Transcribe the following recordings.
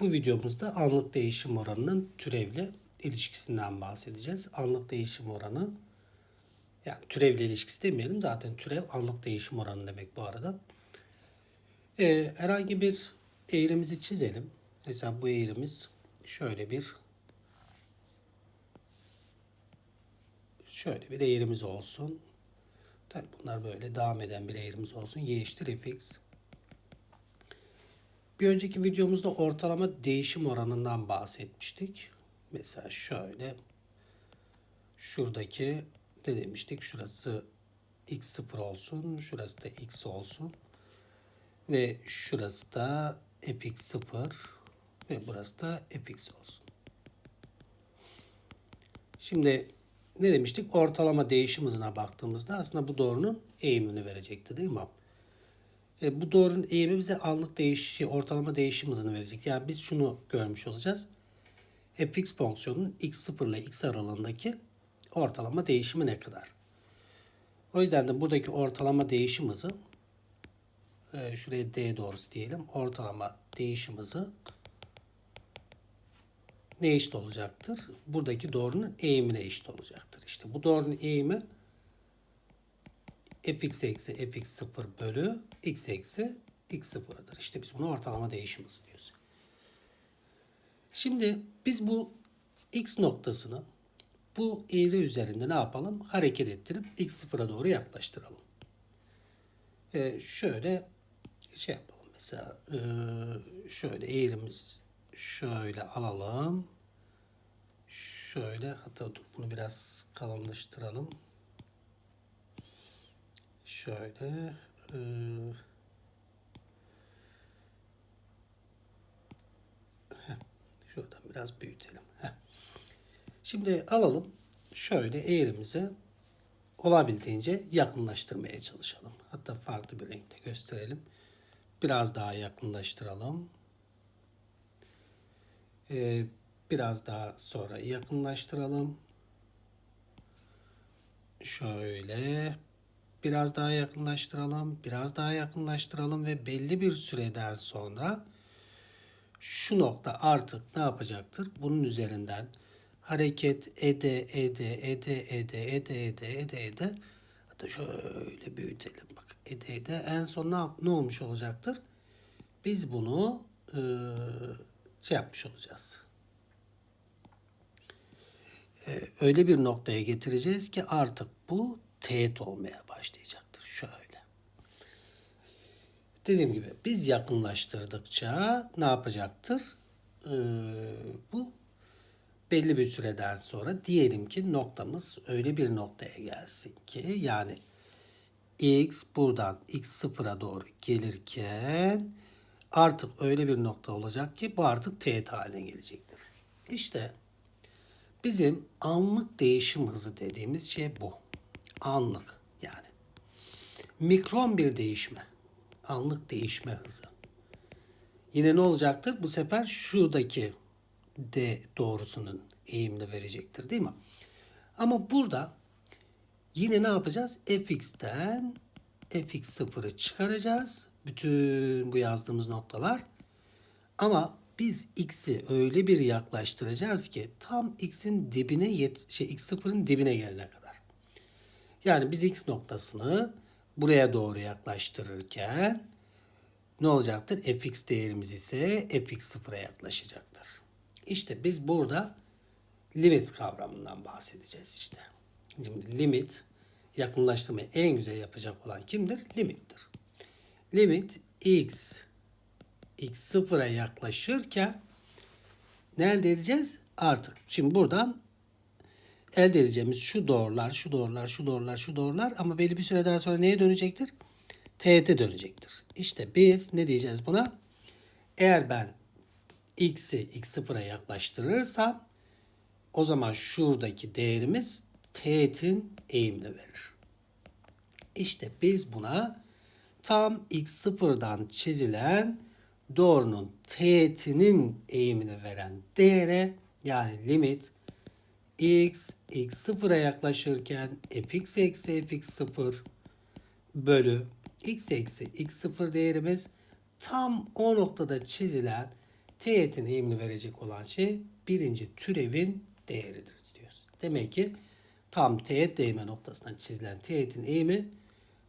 Bu videomuzda anlık değişim oranının türevle ilişkisinden bahsedeceğiz. Anlık değişim oranı yani türevle ilişkisi demeyelim zaten türev anlık değişim oranı demek bu arada. Ee, herhangi bir eğrimizi çizelim. Mesela bu eğrimiz şöyle bir şöyle bir eğrimiz olsun. Tabii bunlar böyle devam eden bir eğrimiz olsun. Y eşittir fx. Bir önceki videomuzda ortalama değişim oranından bahsetmiştik. Mesela şöyle şuradaki ne demiştik? Şurası x0 olsun. Şurası da x olsun. Ve şurası da fx0 ve burası da fx olsun. Şimdi ne demiştik? Ortalama değişim hızına baktığımızda aslında bu doğrunun eğimini verecekti değil mi? E, bu doğrunun eğimi bize anlık değiş, şey, ortalama değişim hızını verecek. Yani biz şunu görmüş olacağız. fx fonksiyonunun x0 ile x aralığındaki ortalama değişimi ne kadar? O yüzden de buradaki ortalama değişim hızı e, şuraya d doğrusu diyelim. Ortalama değişim hızı ne eşit olacaktır? Buradaki doğrunun eğimine eşit olacaktır. İşte bu doğrunun eğimi fx eksi fx0 bölü x eksi x0'dır. İşte biz bunu ortalama değişim hızı diyoruz. Şimdi biz bu x noktasını bu eğri üzerinde ne yapalım? Hareket ettirip x0'a doğru yaklaştıralım. Ee, şöyle şey yapalım mesela e, şöyle eğrimiz şöyle alalım. Şöyle hatta dur bunu biraz kalınlaştıralım. Şöyle e, şuradan biraz büyütelim. Şimdi alalım şöyle eğrimizi olabildiğince yakınlaştırmaya çalışalım. Hatta farklı bir renkte gösterelim. Biraz daha yakınlaştıralım. Ee, biraz daha sonra yakınlaştıralım. Şöyle biraz daha yakınlaştıralım, biraz daha yakınlaştıralım ve belli bir süreden sonra şu nokta artık ne yapacaktır? Bunun üzerinden hareket ede ede ede ede ede ede ede ede hatta şöyle büyütelim bak ede ede en son ne, ne olmuş olacaktır? Biz bunu e, şey yapmış olacağız. E, öyle bir noktaya getireceğiz ki artık bu teğet olmaya başlayacaktır. Şöyle. Dediğim gibi biz yakınlaştırdıkça ne yapacaktır? Ee, bu belli bir süreden sonra diyelim ki noktamız öyle bir noktaya gelsin ki yani x buradan x sıfıra doğru gelirken artık öyle bir nokta olacak ki bu artık teğet haline gelecektir. İşte bizim anlık değişim hızı dediğimiz şey bu anlık yani. Mikron bir değişme. Anlık değişme hızı. Yine ne olacaktır? Bu sefer şuradaki D doğrusunun eğimini verecektir değil mi? Ama burada yine ne yapacağız? fx'ten fx0'ı çıkaracağız. Bütün bu yazdığımız noktalar. Ama biz x'i öyle bir yaklaştıracağız ki tam x'in dibine yet şey x0'ın dibine gelene kadar. Yani biz x noktasını buraya doğru yaklaştırırken ne olacaktır? fx değerimiz ise fx sıfıra yaklaşacaktır. İşte biz burada limit kavramından bahsedeceğiz işte. Şimdi limit yakınlaştırmayı en güzel yapacak olan kimdir? Limittir. Limit x x sıfıra yaklaşırken ne elde edeceğiz? Artık şimdi buradan elde edeceğimiz şu doğrular, şu doğrular, şu doğrular, şu doğrular ama belli bir süreden sonra neye dönecektir? Teğete dönecektir. İşte biz ne diyeceğiz buna? Eğer ben x'i x sıfıra yaklaştırırsam o zaman şuradaki değerimiz teğetin eğimini verir. İşte biz buna tam x sıfırdan çizilen doğrunun teğetinin eğimini veren değere yani limit x, x sıfıra yaklaşırken fx eksi fx sıfır bölü x eksi x sıfır değerimiz tam o noktada çizilen teğetin eğimini verecek olan şey birinci türevin değeridir diyoruz. Demek ki tam teğet değme noktasından çizilen teğetin eğimi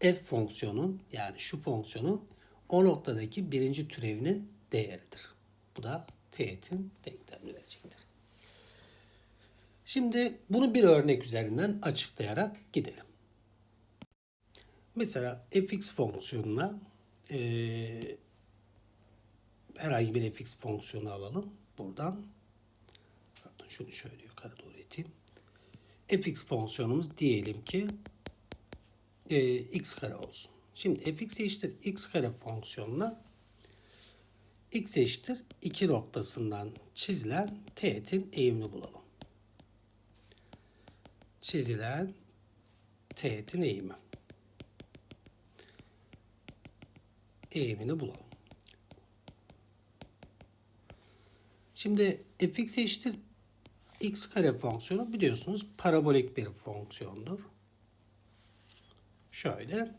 f fonksiyonun yani şu fonksiyonun o noktadaki birinci türevinin değeridir. Bu da teğetin denklemini verecektir. Şimdi bunu bir örnek üzerinden açıklayarak gidelim. Mesela fx fonksiyonuna eee herhangi bir fx fonksiyonu alalım. Buradan pardon şunu şöyle yukarı doğru iteyim. fx fonksiyonumuz diyelim ki e, x kare olsun. Şimdi fx eşittir x kare fonksiyonuna x eşittir 2 noktasından çizilen teğetin eğimini bulalım. Çizilen teğetin eğimi. Eğimini bulalım. Şimdi fx eşittir x kare fonksiyonu biliyorsunuz parabolik bir fonksiyondur. Şöyle.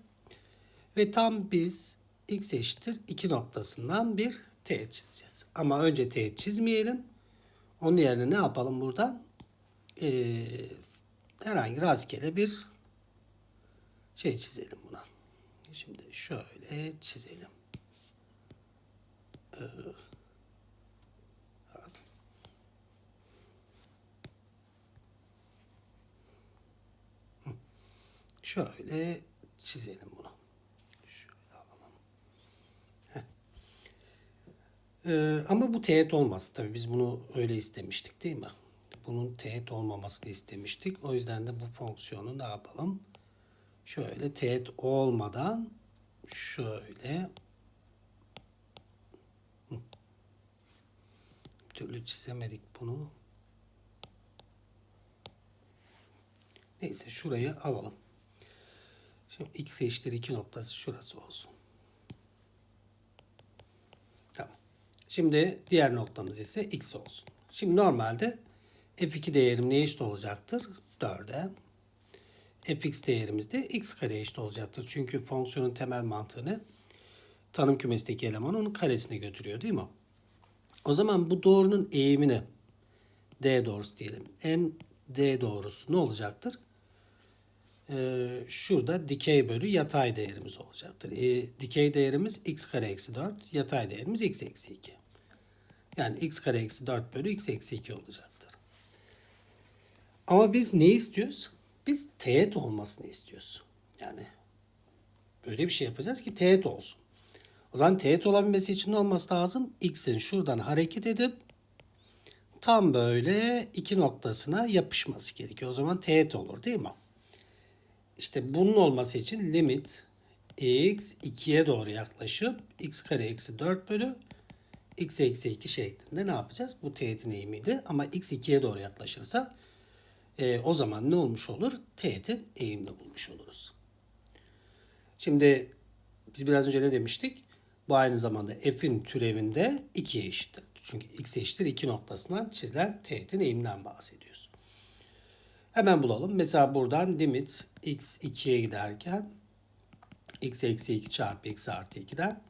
Ve tam biz x eşittir 2 noktasından bir teğet çizeceğiz. Ama önce teğet çizmeyelim. Onun yerine ne yapalım buradan? Ee, herhangi rastgele bir şey çizelim buna. Şimdi şöyle çizelim. Ee, Şöyle çizelim bunu. Şöyle alalım. Ee, ama bu teğet olmaz. Tabii biz bunu öyle istemiştik değil mi? Bunun teğet olmamasını istemiştik. O yüzden de bu fonksiyonu ne yapalım? Şöyle teğet olmadan şöyle bir türlü çizemedik bunu. Neyse şurayı alalım. Şimdi x eşittir 2 noktası şurası olsun. Tamam. Şimdi diğer noktamız ise x olsun. Şimdi normalde f2 değerim neye eşit olacaktır? 4'e. fx değerimiz de x kareye eşit olacaktır. Çünkü fonksiyonun temel mantığını tanım kümesindeki eleman onun karesine götürüyor değil mi? O zaman bu doğrunun eğimini d doğrusu diyelim. m d doğrusu ne olacaktır? Ee, şurada dikey bölü yatay değerimiz olacaktır. E, dikey değerimiz x kare eksi 4, yatay değerimiz x eksi 2. Yani x kare eksi 4 bölü x eksi 2 olacaktır. Ama biz ne istiyoruz? Biz teğet olmasını istiyoruz. Yani böyle bir şey yapacağız ki teğet olsun. O zaman teğet olabilmesi için ne olması lazım? X'in şuradan hareket edip tam böyle iki noktasına yapışması gerekiyor. O zaman teğet olur değil mi? İşte bunun olması için limit x 2'ye doğru yaklaşıp x kare eksi 4 bölü x eksi 2 şeklinde ne yapacağız? Bu teğetin eğimiydi ama x 2'ye doğru yaklaşırsa e, o zaman ne olmuş olur? Teğetin eğimini bulmuş oluruz. Şimdi biz biraz önce ne demiştik? Bu aynı zamanda f'in türevinde 2'ye eşittir. Çünkü x eşittir 2 noktasından çizilen teğetin eğiminden bahsediyoruz. Hemen bulalım. Mesela buradan limit x 2'ye giderken x eksi 2 çarpı x artı 2'den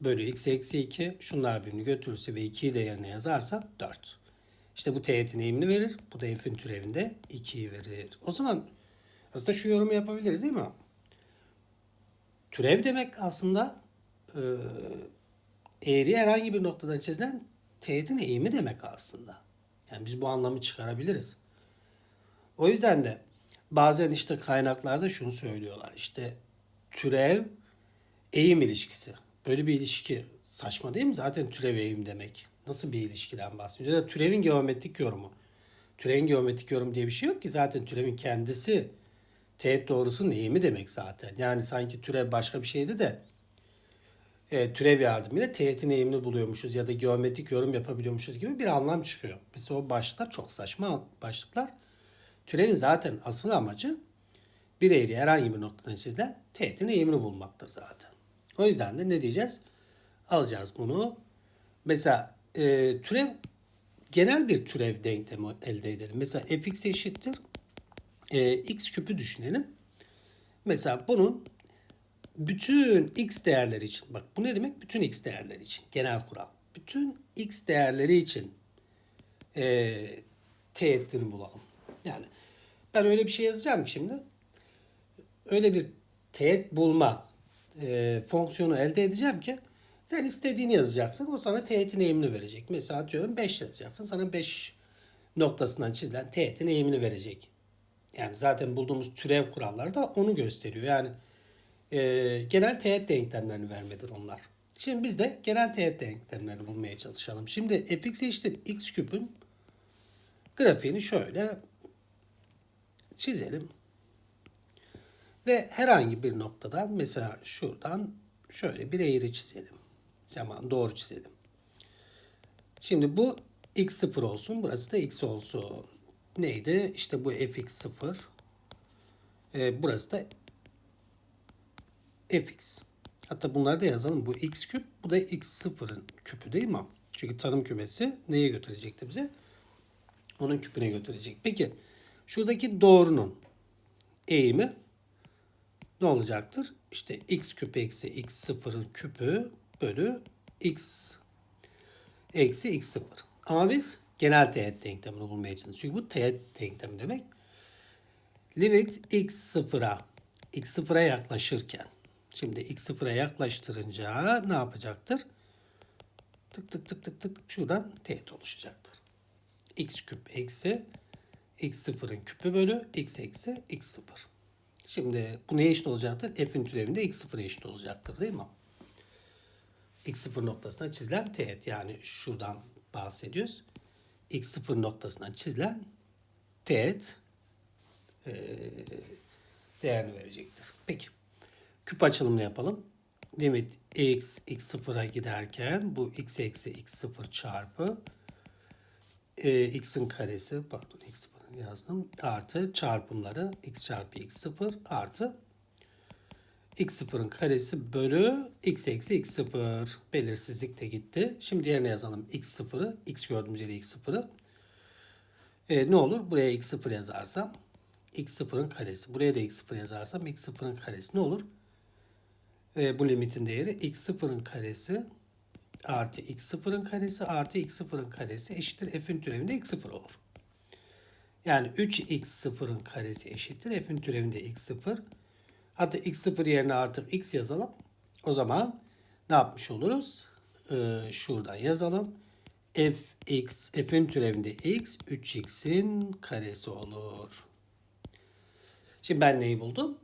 bölü x eksi 2 şunlar birbirini götürürse ve 2'yi de yerine yazarsam 4. İşte bu teğetin eğimini verir. Bu da f'in türevinde 2'yi verir. O zaman aslında şu yorumu yapabiliriz değil mi? Türev demek aslında e, eğri herhangi bir noktadan çizilen teğetin eğimi demek aslında. Yani biz bu anlamı çıkarabiliriz. O yüzden de bazen işte kaynaklarda şunu söylüyorlar. İşte türev eğim ilişkisi. Böyle bir ilişki saçma değil mi? Zaten türev eğim demek. Nasıl bir ilişkiden bahsediyoruz? Ya da türevin geometrik yorumu. Türevin geometrik yorum diye bir şey yok ki. Zaten türevin kendisi teğet doğrusunun eğimi demek zaten. Yani sanki türev başka bir şeydi de e, türev yardımıyla teğetin eğimini buluyormuşuz ya da geometrik yorum yapabiliyormuşuz gibi bir anlam çıkıyor. Mesela o başlıklar çok saçma başlıklar. Türevin zaten asıl amacı bir eğri herhangi bir noktadan çizilen teğetin eğimini bulmaktır zaten. O yüzden de ne diyeceğiz? Alacağız bunu. Mesela e, türev genel bir türev denklemi elde edelim. Mesela fx eşittir e, x küpü düşünelim. Mesela bunun bütün x değerleri için bak bu ne demek? Bütün x değerleri için genel kural. bütün x değerleri için e, teğetini bulalım. Yani ben öyle bir şey yazacağım ki şimdi öyle bir teğet bulma e, fonksiyonu elde edeceğim ki sen istediğini yazacaksın. O sana teğetin eğimini verecek. Mesela atıyorum 5 yazacaksın. Sana 5 noktasından çizilen teğetin eğimini verecek. Yani zaten bulduğumuz türev kuralları da onu gösteriyor. Yani e, genel teğet denklemlerini vermedir onlar. Şimdi biz de genel teğet denklemlerini bulmaya çalışalım. Şimdi fx eşittir x küpün grafiğini şöyle çizelim. Ve herhangi bir noktadan mesela şuradan şöyle bir eğri çizelim. Zaman doğru çizelim. Şimdi bu x0 olsun. Burası da x olsun. Neydi? İşte bu fx0. Ee, burası da fx. Hatta bunları da yazalım. Bu x küp, bu da x0'ın küpü değil mi? Çünkü tanım kümesi neye götürecekti bize? Onun küpüne götürecek. Peki şuradaki doğrunun eğimi ne olacaktır? İşte x küp eksi x0'ın küpü bölü x eksi x0. Ama biz genel teğet denklemini bulmaya çalışıyoruz. Çünkü bu teğet denklemi demek. Limit x sıfıra, x sıfıra yaklaşırken. Şimdi x sıfıra yaklaştırınca ne yapacaktır? Tık tık tık tık tık şuradan teğet oluşacaktır. x küp eksi x sıfırın küpü bölü x eksi x sıfır. Şimdi bu neye eşit olacaktır? F'in türevinde x sıfıra eşit olacaktır değil mi? X sıfır noktasına çizilen teğet yani şuradan bahsediyoruz. x sıfır noktasına çizilen teğet e, değerini verecektir. Peki. Küp açılımını yapalım. Limit x x sıfıra giderken bu x eksi x sıfır çarpı e, x'in karesi pardon x sıfırı yazdım artı çarpımları x çarpı x sıfır artı x sıfırın karesi bölü x eksi x sıfır belirsizlik de gitti. Şimdi yerine yazalım x sıfırı x gördüğümüz yere x sıfırı e, ne olur buraya x sıfır yazarsam x sıfırın karesi buraya da x sıfır yazarsam x sıfırın karesi ne olur? E, bu limitin değeri x sıfırın karesi artı x sıfırın karesi artı x sıfırın karesi eşittir f'in türevinde x sıfır olur. Yani 3x sıfırın karesi eşittir f'in türevinde x sıfır. Hatta x sıfır yerine artık x yazalım. O zaman ne yapmış oluruz? Ee, şuradan yazalım. fx, f'in türevinde x, 3x'in karesi olur. Şimdi ben neyi buldum?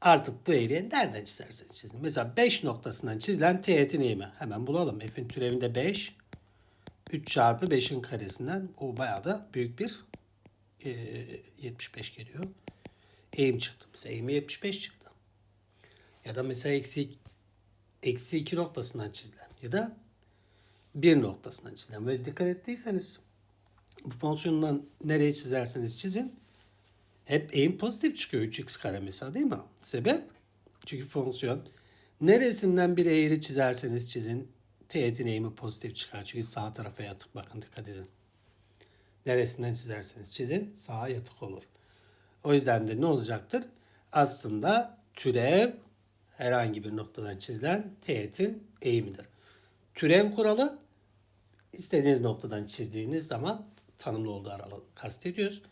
Artık bu eğriyi nereden çizerseniz çizin. Mesela 5 noktasından çizilen teğetin eğimi. Hemen bulalım. F'in türevinde 5. 3 çarpı 5'in karesinden. O bayağı da büyük bir e, 75 geliyor. Eğim çıktı. Mesela eğimi 75 çıktı. Ya da mesela eksi, eksi 2 noktasından çizilen. Ya da 1 noktasından çizilen. Böyle dikkat ettiyseniz bu fonksiyondan nereye çizerseniz çizin hep eğim pozitif çıkıyor 3x kare mesela değil mi? Sebep? Çünkü fonksiyon neresinden bir eğri çizerseniz çizin teğetin eğimi pozitif çıkar. Çünkü sağ tarafa yatık bakın dikkat edin. Neresinden çizerseniz çizin sağa yatık olur. O yüzden de ne olacaktır? Aslında türev herhangi bir noktadan çizilen teğetin eğimidir. Türev kuralı istediğiniz noktadan çizdiğiniz zaman tanımlı olduğu aralığı kastediyoruz.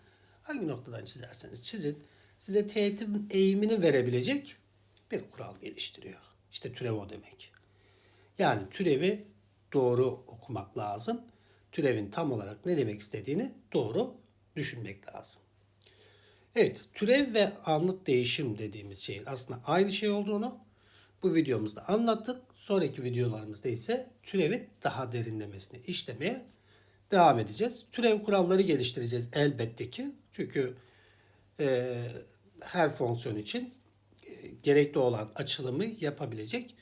Hangi noktadan çizerseniz çizin size teğetin eğimini verebilecek bir kural geliştiriyor. İşte türev o demek. Yani türevi doğru okumak lazım. Türevin tam olarak ne demek istediğini doğru düşünmek lazım. Evet, türev ve anlık değişim dediğimiz şeyin aslında aynı şey olduğunu bu videomuzda anlattık. Sonraki videolarımızda ise türevi daha derinlemesine işlemeye devam edeceğiz. Türev kuralları geliştireceğiz elbette ki. Çünkü e, her fonksiyon için e, gerekli olan açılımı yapabilecek.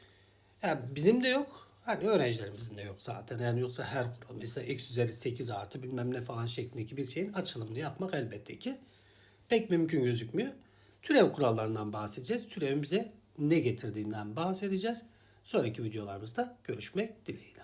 Yani bizim de yok. Hani öğrencilerimizin de yok zaten. Yani yoksa her kural mesela x üzeri 8 artı bilmem ne falan şeklindeki bir şeyin açılımını yapmak elbette ki pek mümkün gözükmüyor. Türev kurallarından bahsedeceğiz. Türevin bize ne getirdiğinden bahsedeceğiz. Sonraki videolarımızda görüşmek dileğiyle.